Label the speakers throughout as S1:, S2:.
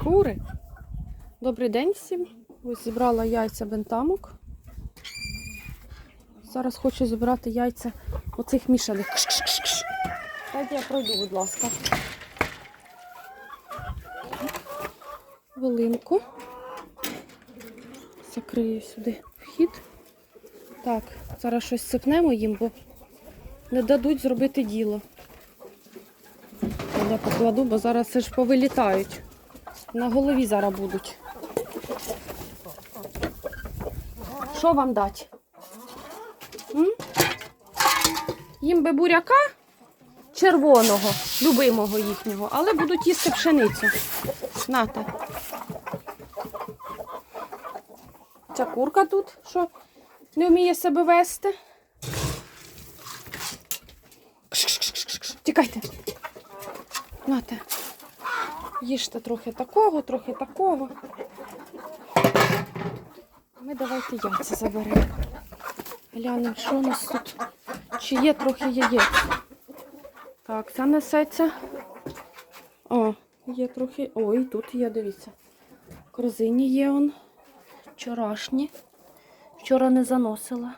S1: Кури. Добрий день всім. Ось зібрала яйця бентамок. Зараз хочу зібрати яйця оцих мішаних. Дайте я пройду, будь ласка. Волинку. Закрию сюди вхід. Так, зараз щось сипнемо їм, бо не дадуть зробити діло. Я покладу, бо зараз це ж повилітають. На голові зараз будуть. Що вам дати? М? Їм би буряка червоного, любимого їхнього, але будуть їсти пшеницю. Нате. Ця курка тут, що не вміє себе вести. Тікайте. Нате. Їжте трохи такого, трохи такого. Ми давайте яйця заберемо. Глянемо, що у нас тут. Чи є трохи яєць. Так, це несеться. О, є трохи. Ой, тут є, дивіться. Корзині є он. Вчорашні. Вчора не заносила.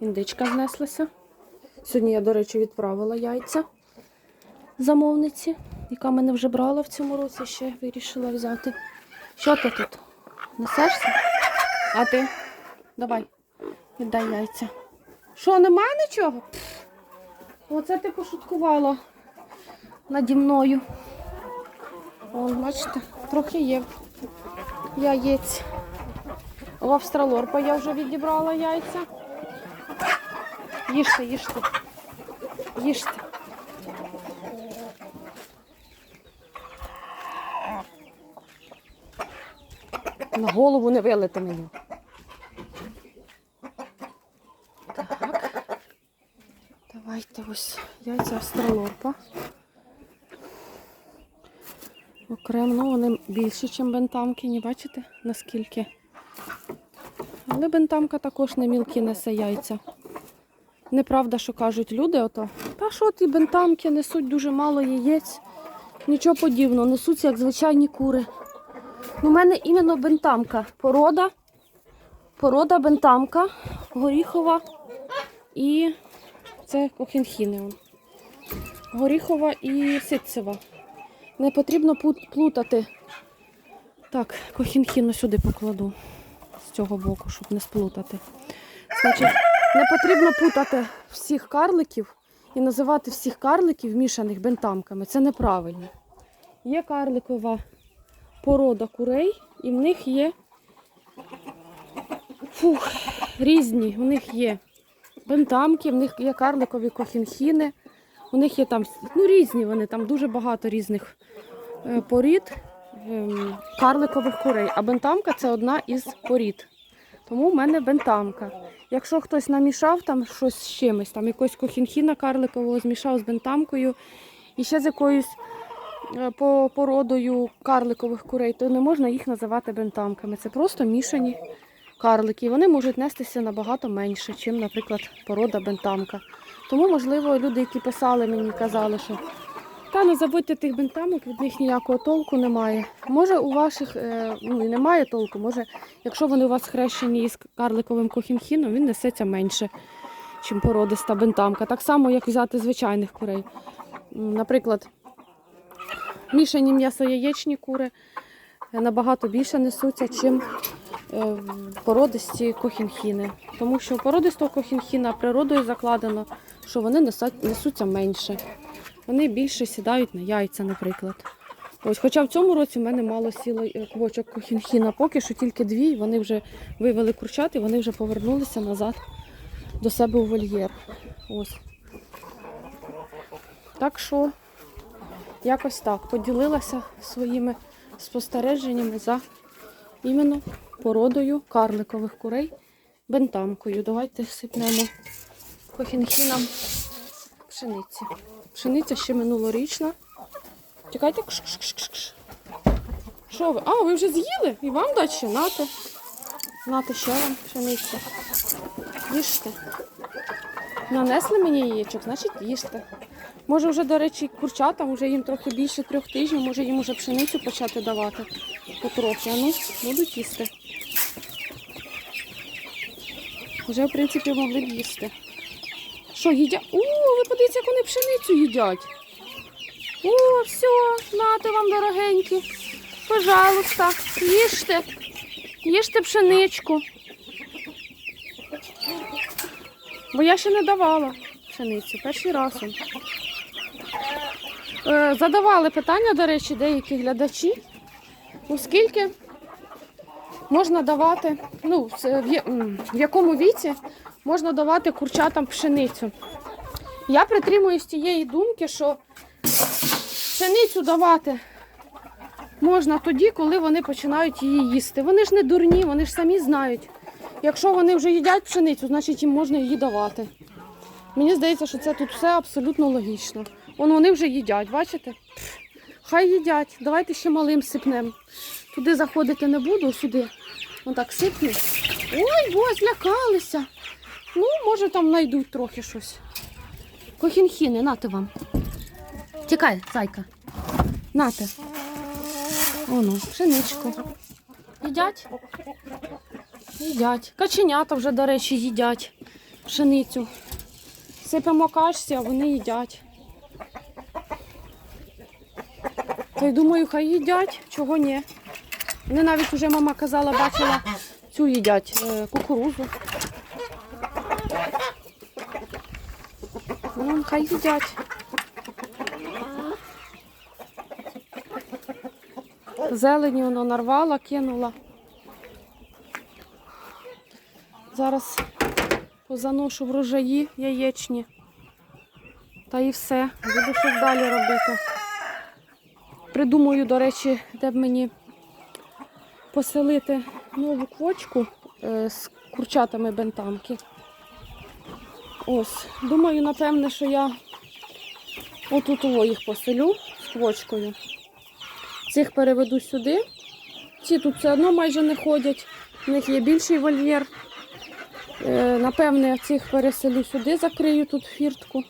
S1: Індичка знеслася. Сьогодні я, до речі, відправила яйця замовниці, яка мене вже брала в цьому році, ще вирішила взяти. Що ти тут? Несешся? А ти? Давай, віддай яйця. Що, немає нічого? Оце ти пошуткувала наді мною. О, бачите, трохи є яєць. У австралорпа я вже відібрала яйця. Їжте, їжте. Їжте. На голову не вилити мені. Так. Давайте ось яйця австралорпа. Окремо, ну вони більші, ніж бентамкині, бачите, наскільки. Але бентамка також не мілкі несе яйця. Неправда, що кажуть люди, ото. Та що ті бентамки несуть дуже мало яєць. Нічого подібного, несуться як звичайні кури. У мене іменно бентамка. Порода. Порода бентамка, горіхова і це кохінхіни. Горіхова і ситцева. Не потрібно плутати. Так, кохінхіну сюди покладу з цього боку, щоб не сплутати. Значить, не потрібно путати всіх карликів і називати всіх карликів мішаних бентамками. Це неправильно. Є карликова порода курей, і в них є фух, різні. В них є бентамки, в них є карликові кохінхіни, у них є там ну, різні вони, там дуже багато різних е, порід ем, карликових курей. А бентамка це одна із порід. Тому в мене бентамка. Якщо хтось намішав там щось з чимось, там якось кохінхіна карликового змішав з бентамкою і ще з якоюсь е, по породою карликових курей, то не можна їх називати бентамками. Це просто мішані карлики. Вони можуть нестися набагато менше, ніж, наприклад, порода бентамка. Тому, можливо, люди, які писали мені, казали, що та не забудьте тих бентамок, від них ніякого толку немає. Може, у ваших е, ну, немає толку, може, якщо вони у вас хрещені із карликовим кохінхіном, він несеться менше, ніж породиста бентамка. Так само, як взяти звичайних курей. Наприклад, мішані м'ясо-яєчні кури е, набагато більше несуться, чим е, породисті кохінхіни. Тому що у породистого кохінхіна природою закладено, що вони несуться менше. Вони більше сідають на яйця, наприклад. Ось, хоча в цьому році в мене мало сіло е, квочок кохінхіна, поки що тільки дві, вони вже вивели курчат і вони вже повернулися назад до себе у вольєр. Ось. Так що, якось так. Поділилася своїми спостереженнями за іменно породою карликових курей бентамкою. Давайте сипнемо кохінхіном пшениці. Пшениця ще минулорічна. Чекайте. Що ви? А, ви вже з'їли? І вам дати ще? Нате. Нате ще вам пшениця. Їжте. Нанесли мені яєчок, значить їжте. Може вже, до речі, курчатам, вже їм трохи більше трьох тижнів, може їм вже пшеницю почати давати потрохи. А ну, будуть їсти. Вже, в принципі, могли б їсти. Що, їдять? О, ви подивіться, як вони пшеницю їдять. О, все, нате вам, дорогенькі. Пожалуйста, їжте. Їжте пшеничку. Бо я ще не давала пшеницю, перший раз. Е, Задавали питання, до речі, деякі глядачі, оскільки можна давати, ну, в- якому віці можна давати курчатам пшеницю. Я притримуюсь тієї думки, що пшеницю давати можна тоді, коли вони починають її їсти. Вони ж не дурні, вони ж самі знають. Якщо вони вже їдять пшеницю, значить їм можна її давати. Мені здається, що це тут все абсолютно логічно. Вон вони вже їдять, бачите? Хай їдять. Давайте ще малим сипнемо. Туди заходити не буду, сюди. Вон так сипну. Ой, бо злякалися. Ну, може там знайдуть трохи щось. Кохінхіни, нате вам. Тікай, зайка. Нате. Оно, пшеничку. Їдять? Їдять. Каченята вже, до речі, їдять пшеницю. Сипемо кашці, а вони їдять. То й думаю, хай їдять, чого ні. Вони навіть вже мама казала, бачила, цю їдять е, кукурузу. Ну, хай їдять. Зелені воно нарвала, кинула. Зараз позаношу врожаї яєчні. Та і все. Буду щось далі робити. Придумаю, до речі, де б мені поселити нову квочку е, з курчатами бентамки. Ось. Думаю, напевне, що я отут ово їх поселю з квочкою. Цих переведу сюди. Ці тут все одно майже не ходять. У них є більший вольєр. Е, Напевне, цих переселю сюди, закрию тут фіртку.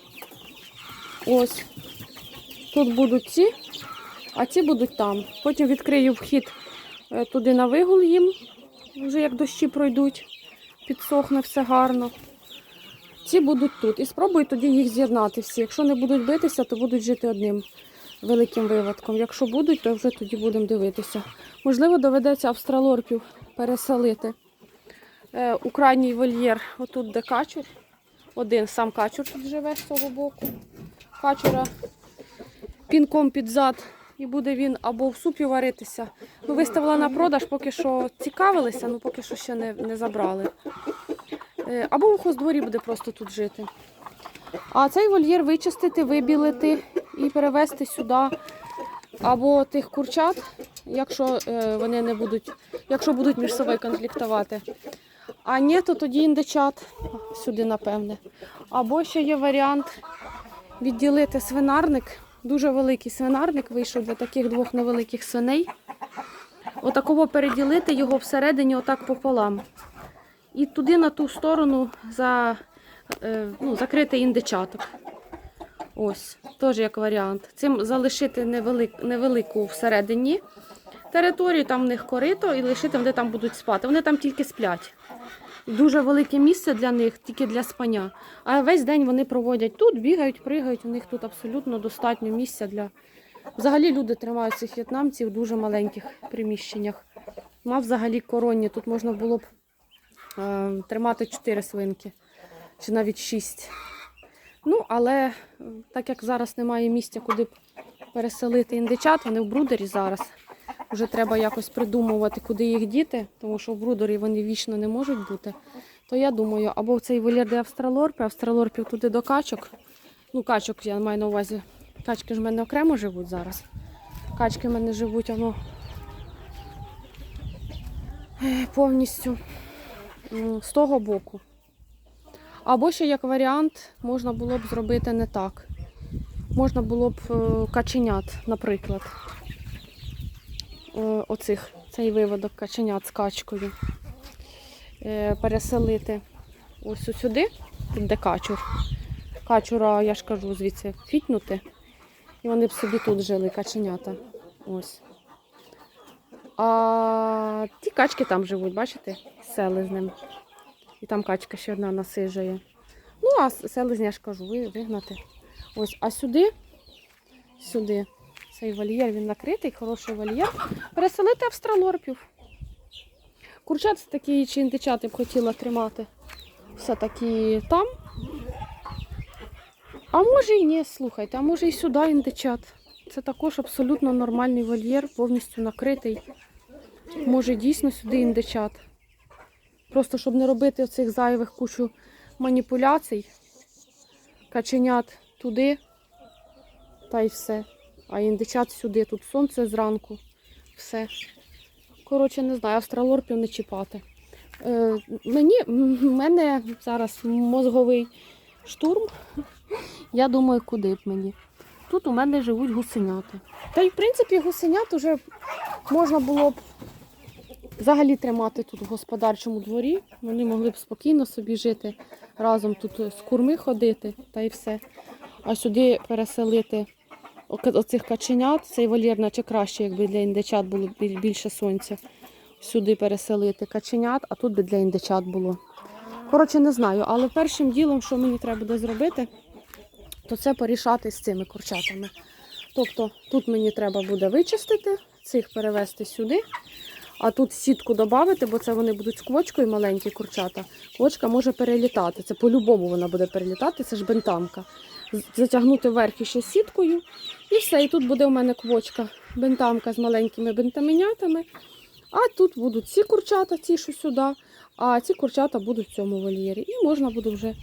S1: Ось. Тут будуть ці, а ці будуть там. Потім відкрию вхід е, туди на вигул їм, вже як дощі пройдуть, підсохне все гарно. Ці будуть тут. І спробую тоді їх з'єднати всі. Якщо не будуть битися, то будуть жити одним великим виводком. Якщо будуть, то вже тоді будемо дивитися. Можливо, доведеться австралорпів переселити е, у крайній вольєр, отут, де качур. Один сам качур тут живе з цього боку. Качура пінком під зад. І буде він або в супі варитися. Ну, виставила на продаж, поки що цікавилися, ну поки що ще не, не забрали. Е, Або в хоздворі буде просто тут жити. А цей вольєр вичистити, вибілити і перевезти сюди або тих курчат, якщо е, вони не будуть, якщо будуть між собою конфліктувати. А ні, то тоді індичат сюди, напевне. Або ще є варіант відділити свинарник. Дуже великий свинарник вийшов для таких двох невеликих свиней. Отаково переділити його всередині, отак пополам. І туди на ту сторону за, е, ну, закрити індичаток. Ось, теж як варіант. Цим залишити невелик, невелику всередині територію, там в них корито, і лишити, де там будуть спати. Вони там тільки сплять. Дуже велике місце для них, тільки для спання. А весь день вони проводять тут, бігають, пригають. У них тут абсолютно достатньо місця для. Взагалі люди тримають цих в'єтнамців в дуже маленьких приміщеннях. Мав взагалі коронні. Тут можна було б тримати 4 свинки чи навіть 6. Ну, але е, так як зараз немає місця, куди переселити індичат, вони в брудері зараз. Вже треба якось придумувати, куди їх діти, тому що в брудері вони вічно не можуть бути. То я думаю, або в цей вольєр, де австралорпи, австралорпів туди до качок. Ну, качок я маю на увазі. Качки ж в мене окремо живуть зараз. Качки в мене живуть воно е, повністю. З того боку. Або ще як варіант, можна було б зробити не так. Можна було б е, каченят, наприклад. Е, Оцих, цей виводок каченят з качкою. Е, Переселити ось сюди, тут де качур. Качура, я ж кажу, звідси фітнути. І вони б собі тут жили, каченята. Ось. А ті качки там живуть, бачите? Сели з ним. І там качка ще одна насижує. Ну, а селезня, я ж кажу, вигнати. Ось, а сюди, сюди, цей вольєр, він накритий, хороший вольєр. Переселити австралорпів. Курчат такі чи індичат я б хотіла тримати. Все-таки там. А може і ні, слухайте, а може і сюди індичат. Це також абсолютно нормальний вольєр, повністю накритий. Може дійсно сюди індичат. Просто щоб не робити оцих зайвих кучу маніпуляцій. Каченят туди, та й все. А індичат сюди. Тут сонце зранку. Все. Коротше, не знаю, австралорпів не чіпати. Е, мені, м, мене зараз мозговий штурм. Я думаю, куди б мені. Тут у мене живуть гусеняти. Та й в принципі гусенят уже можна було б взагалі тримати тут в господарчому дворі. Вони могли б спокійно собі жити, разом тут з курми ходити та й все. А сюди переселити оцих каченят, цей вольєр, наче краще, якби для індичат було більше сонця. Сюди переселити каченят, а тут би для індичат було. Коротше, не знаю, але першим ділом, що мені треба буде зробити, то це порішати з цими курчатами. Тобто тут мені треба буде вичистити, цих перевезти сюди, а тут сітку додати, бо це вони будуть з квочкою маленькі курчата. Квочка може перелітати. Це по-любому вона буде перелітати, це ж бентамка. Затягнути вверх ще сіткою. І все. І тут буде у мене квочка, бентамка з маленькими бентаменятами. А тут будуть ці курчата, ці, що сюди, а ці курчата будуть в цьому вольєрі. І можна буде вже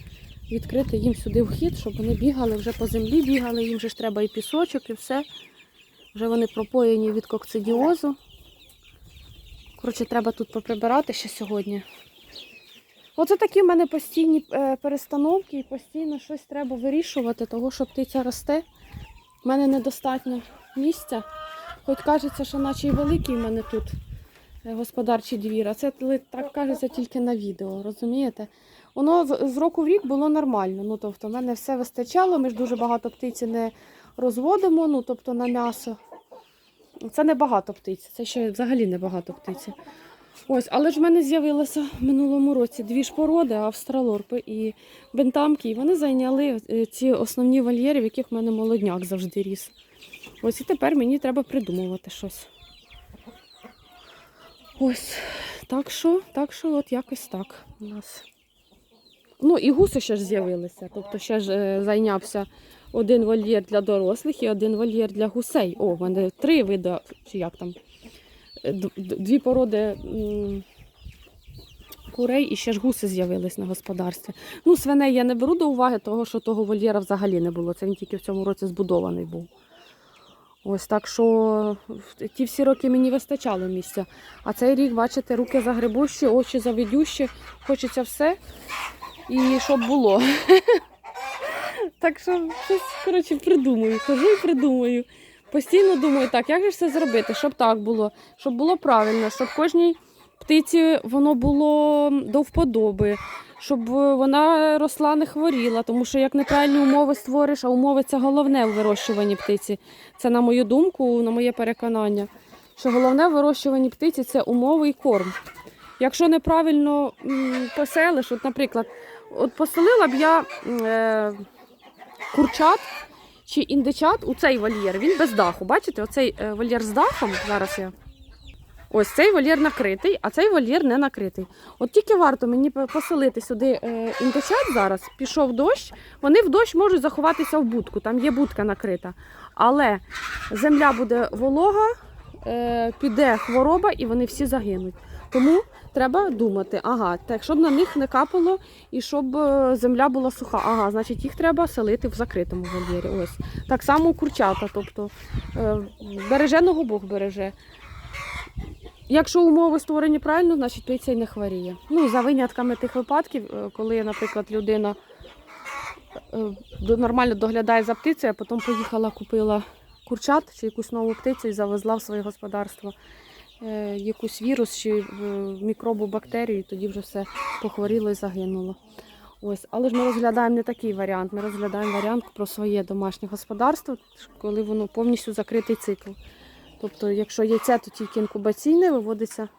S1: відкрити їм сюди вхід, щоб вони бігали, вже по землі бігали, їм же ж треба і пісочок, і все. Вже вони пропоєні від кокцидіозу. Коротше, треба тут поприбирати ще сьогодні. Оце такі в мене постійні е, перестановки і постійно щось треба вирішувати, того що птиця росте. У мене недостатньо місця. Хоч кажеться, що наче й великий в мене тут е, господарчий двір, а це так кажеться тільки на відео, розумієте? Воно з року в рік було нормально. Ну, тобто, в мене все вистачало, ми ж дуже багато птиці не розводимо, ну, тобто на м'ясо. Це не багато птиці, це ще взагалі не багато птиці. Ось, але ж в мене з'явилося в минулому році дві ж породи, австралорпи і бентамки, і вони зайняли е, ці основні вольєри, в яких в мене молодняк завжди ріс. Ось і тепер мені треба придумувати щось. Ось, так що, так що от якось так у нас. Ну і гуси ще ж з'явилися. Тобто ще ж е, зайнявся один вольєр для дорослих і один вольєр для гусей. О, в мене три види, чи як там, е, дві породи курей і ще ж гуси з'явились на господарстві. Ну, свиней я не беру до уваги, того що того вольєра взагалі не було. Це він тільки в цьому році збудований був. Ось так що ті всі роки мені вистачало місця. А цей рік, бачите, руки загребущі, очі завідющі, хочеться все. І щоб було. Так що щось, коротше, придумаю. Хожу і придумаю. Постійно думаю, так, як же це зробити, щоб так було, щоб було правильно, щоб кожній птиці воно було до вподоби, щоб вона росла, не хворіла. Тому що як неправильні умови створиш, а умови це головне в вирощуванні птиці. Це на мою думку, на моє переконання. Що головне в вирощуванні птиці це умови і корм. Якщо неправильно поселиш, от, наприклад, от поселила б я е, курчат чи індичат у цей вольєр. Він без даху. Бачите, оцей е, вольєр з дахом. Зараз я. Ось цей вольєр накритий, а цей вольєр не накритий. От тільки варто мені поселити сюди е, індичат зараз, пішов дощ, вони в дощ можуть заховатися в будку, там є будка накрита. Але земля буде волога, е, піде хвороба і вони всі загинуть. Тому треба думати, ага, так, щоб на них не капало і щоб е, земля була суха. Ага, значить їх треба селити в закритому вольєрі. Ось. Так само курчата, тобто е, береженого Бог береже. Якщо умови створені правильно, значить птиця й не хворіє. Ну, за винятками тих випадків, е, коли, наприклад, людина нормально доглядає за птицею, а потім поїхала, купила курчат чи якусь нову птицю і завезла в своє господарство якусь вірус чи е, мікробу бактерію, і тоді вже все похворіло і загинуло. Ось, але ж ми розглядаємо не такий варіант. Ми розглядаємо варіант про своє домашнє господарство, коли воно повністю закритий цикл. Тобто, якщо яйце, то тільки інкубаційне виводиться.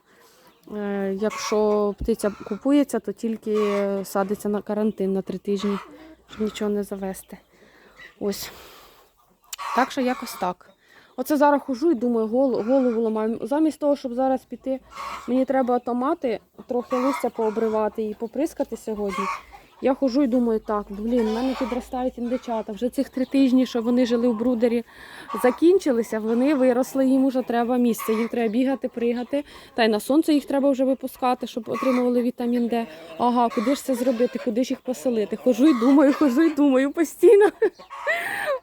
S1: Е, Якщо птиця купується, то тільки садиться на карантин на три тижні, щоб нічого не завести. Ось. Так що якось так. Оце зараз хожу і думаю, голову, ламаю. Замість того, щоб зараз піти, мені треба томати, трохи листя пообривати і поприскати сьогодні. Я хожу і думаю, так, блін, в мене підростають індичата. Вже цих три тижні, що вони жили в брудері, закінчилися, вони виросли, їм вже треба місце. Їм треба бігати, пригати. Та й на сонце їх треба вже випускати, щоб отримували вітамін Д. Ага, куди ж це зробити, куди ж їх поселити? Хожу і думаю, хожу і думаю постійно.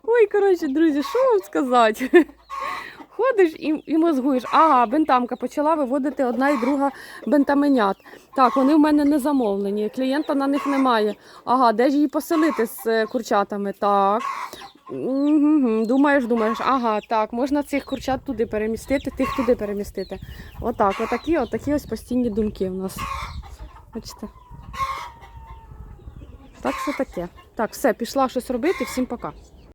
S1: Ой, коротше, друзі, що вам сказати? Ходиш і, і мозгуєш. Ага, бентамка почала виводити одна і друга бентаменят. Так, вони в мене не замовлені, клієнта на них немає. Ага, де ж її поселити з е, курчатами? Так. Мгм, Думаєш, думаєш, ага, так, можна цих курчат туди перемістити, тих туди перемістити. Отак, отакі, отакі ось постійні думки у нас. Бачите? Так що таке. Так, все, пішла щось робити. Всім пока.